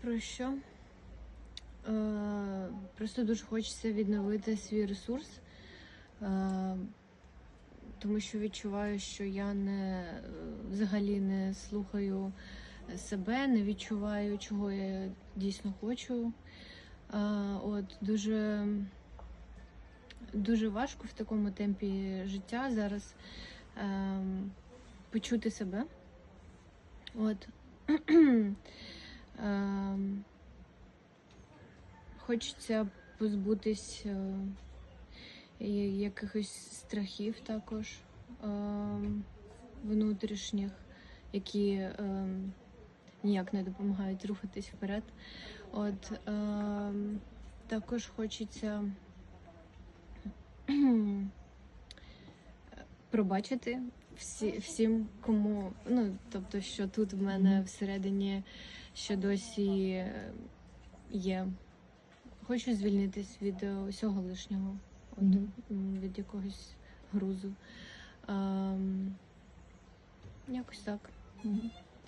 Про що? Е, просто дуже хочеться відновити свій ресурс, е, тому що відчуваю, що я не е, взагалі не слухаю себе, не відчуваю, чого я дійсно хочу. От дуже дуже важко в такому темпі життя зараз. Ем, почути себе. От. Ем, Хочеться позбутись е, якихось страхів також ем, внутрішніх, які ем, ніяк не допомагають рухатись вперед. От також хочеться пробачити всі, всім, кому, ну тобто, що тут в мене всередині ще досі е, є. Хочу звільнитись від е, усього лишнього, от, від якогось грузу. Ем, якось так.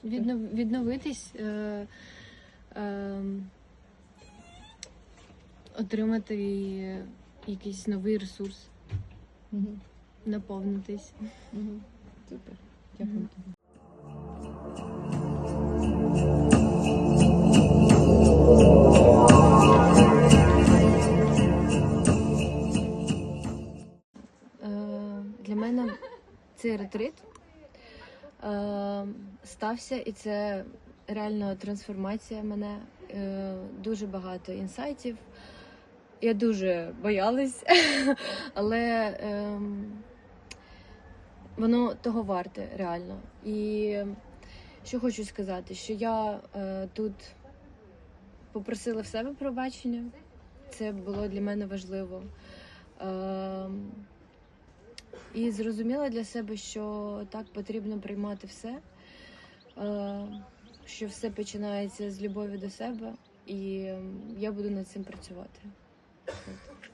Віднов, відновитись, е, ем, отримати якийсь новий ресурс, Мгм. Наповнитись. Супер. Дякую тобі. Е, Для мене цей ретрит е, стався, і це реально трансформація мене. Е, Дуже багато інсайтів. Я дуже боялась, але ем, воно того варте реально. І що хочу сказати, що я е, тут попросила в себе пробачення. Це було для мене важливо. Ем, і зрозуміла для себе, що так потрібно приймати все, е, що все починається з любові до себе, і я буду над цим працювати. От.